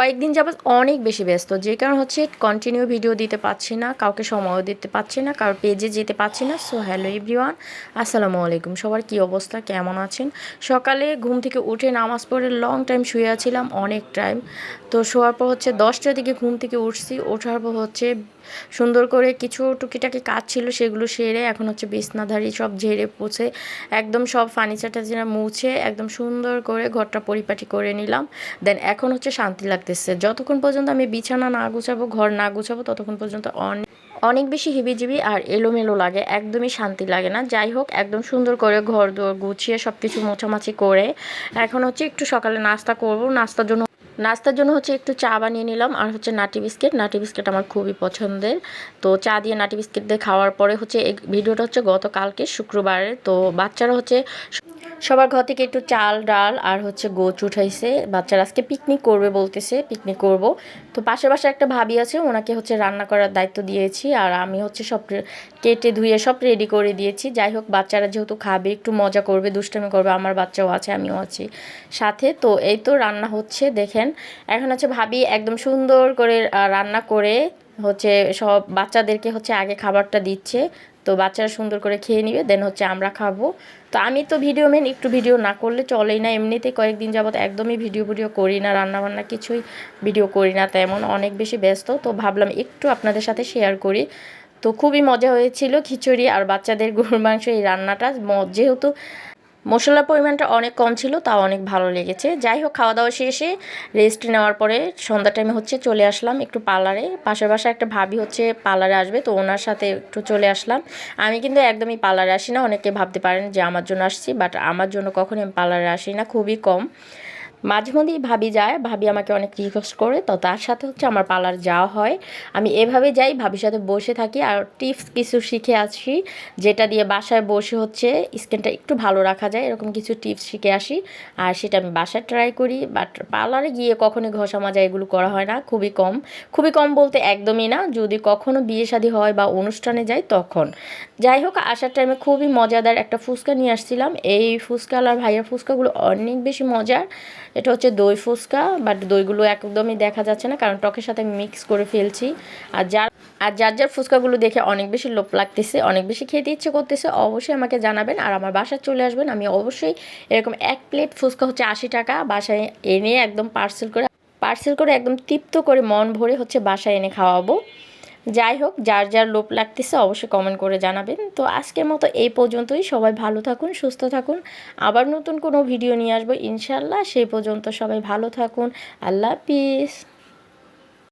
কয়েকদিন যাবৎ অনেক বেশি ব্যস্ত, যে কারণ হচ্ছে কন্টিনিউ ভিডিও দিতে পারছি না, কাউকে সময়ও দিতে পারছি না, কারোর পেজে যেতে পারছি না। সো হ্যালো এভরিওয়ান আসসালামু আলাইকুম। সবার কি অবস্থা? কেমন আছেন? সকালে ঘুম থেকে উঠে নামাজ পড়ে লং টাইম শুয়ে আছিলাম অনেক টাইম তো শোয়ার পর হচ্ছে দশটার দিকে ঘুম থেকে উঠছি, ওঠার পর হচ্ছে সুন্দর করে কিছু টুকিটাকি কাজ ছিল, সেগুলো সেরে এখন হচ্ছে বিছনাধারি সব ঝেড়ে পুছে, একদম সব ফার্নিচার টার্নিচার মুছে, একদম সুন্দর করে ঘরটা পরিপাটি করে নিলাম। দেন এখন হচ্ছে শান্তি লাগতেছে। যতক্ষণ পর্যন্ত আমি বিছানা না গুছাবো, ঘর না গুছাবো, ততক্ষণ পর্যন্ত অনেক অনেক বেশি হিবিজিবি আর এলোমেলো লাগে, একদমই শান্তি লাগে না। যাই হোক, একদম সুন্দর করে ঘর দুয়ার গুছিয়ে সব কিছু মোছামাছি করে এখন হচ্ছে একটু সকালে নাস্তা করব। নাস্তার জন্য নাস্তার জন্য হচ্ছে একটু চা বানিয়ে নিলাম আর হচ্ছে নাটি বিস্কিট। নাটি বিস্কিট আমার খুবই পছন্দের। তো চা দিয়ে নাটি বিস্কিট দিয়ে খাওয়ার পরে হচ্ছে এই ভিডিওটা হচ্ছে গতকালকে শুক্রবারের তো বাচ্চারা হচ্ছে সবার ঘর থেকে একটু চাল, ডাল আর হচ্ছে গোচ উঠাইছে। বাচ্চারা আজকে পিকনিক করবে বলতেছে পিকনিক করব। তো পাশের পাশে একটা ভাবি আছে, ওনাকে হচ্ছে রান্না করার দায়িত্ব দিয়েছি আর আমি হচ্ছে সব কেটে ধুয়ে সব রেডি করে দিয়েছি। যাই হোক, বাচ্চারা যেহেতু খাবে, একটু মজা করবে, দুষ্টামি করবে, আমার বাচ্চাও আছে, আমিও আছি সাথে। তো এই তো রান্না হচ্ছে, দেখেন। এখন হচ্ছে ভাবি একদম সুন্দর করে রান্না করে হচ্ছে সব বাচ্চাদেরকে হচ্ছে আগে খাবারটা দিচ্ছে। তো বাচ্চারা সুন্দর করে খেয়ে নিবে দেন হচ্ছে আমরা খাব। তো আমি তো ভিডিও মেন একটু ভিডিও না করলে চলেই না। এমনিতেই কয়েকদিন যাবত একদমই ভিডিও ভিডিও করি না, রান্নাবান্না কিছুই ভিডিও করি না তেমন, অনেক বেশি ব্যস্ত। তো ভাবলাম একটু আপনাদের সাথে শেয়ার করি। তো খুবই মজা হয়েছিল খিচুড়ি আর বাচ্চাদের গরুর মাংস এই রান্নাটা। যেহেতু মশলার পরিমাণটা অনেক কম ছিল, তাও অনেক ভালো লেগেছে। যাই হোক খাওয়া দাওয়া শেষে রেস্ট নেওয়ার পরে সন্ধ্যা টাইমে হচ্ছে চলে আসলাম একটু পার্লারে। পাশের বাসায় একটা ভাবি হচ্ছে পার্লারে আসবে, তো ওনার সাথে একটু চলে আসলাম। আমি কিন্তু একদমই পার্লারে আসি না, অনেকে ভাবতে পারেন যে আমার জন্য আসছি বাট আমার জন্য কখনই আমি পার্লারে আসি না, খুবই কম। মাঝে মধ্যেই ভাবি যায়, ভাবি আমাকে অনেক রিকোয়েস্ট করে, তো তার সাথে হচ্ছে আমার পার্লার যাওয়া হয়। আমি এভাবে যাই, ভাবির সাথে বসে থাকি, আর টিপস কিছু শিখে আসি, যেটা দিয়ে বাসায় বসে হচ্ছে স্কিনটা একটু ভালো রাখা যায়, এরকম কিছু টিপস শিখে আসি, আর সেটা আমি বাসায় ট্রাই করি বাট পার্লারে গিয়ে কখনোই ঘষা মাজা এগুলো করা হয় না, খুবই কম। খুবই কম বলতে একদমই না, যদি কখনো বিয়ে শাদী হয় বা অনুষ্ঠানে যাই, তখন। যাই হোক, আসার টাইমে খুবই মজাদার একটা ফুচকা নিয়ে আসছিলাম। এই ফুচকা আর ভাইয়ের ফুচকাগুলো অনেক বেশি মজার এটা হচ্ছে দই ফুচকা বাট দইগুলো একদমই দেখা যাচ্ছে না, কারণ টকের সাথে মিক্স করে ফেলছি। আর যার আর যার যার ফুচকাগুলো দেখে অনেক বেশি লোভ লাগতেছে, অনেক বেশি খেতে ইচ্ছে করতেছে, অবশ্যই আমাকে জানাবেন। আর আমার বাসায় চলে আসবেন, আমি অবশ্যই এরকম এক প্লেট ফুচকা হচ্ছে আশি টাকা, বাসায় এনে একদম পার্সেল করে পার্সেল করে একদম তৃপ্ত করে মন ভরে হচ্ছে বাসায় এনে খাওয়াবো। যাই হোক, যার যার লোভ লাগতেছে অবশ্যই কমেন্ট করে জানাবেন। তো আজকের মতো এই পর্যন্তই। সবাই ভালো থাকুন, সুস্থ থাকুন। আবার নতুন কোনো ভিডিও নিয়ে আসব ইনশাল্লাহ সেই পর্যন্ত সবাই ভালো থাকুন। আল্লাহ হাফিজ।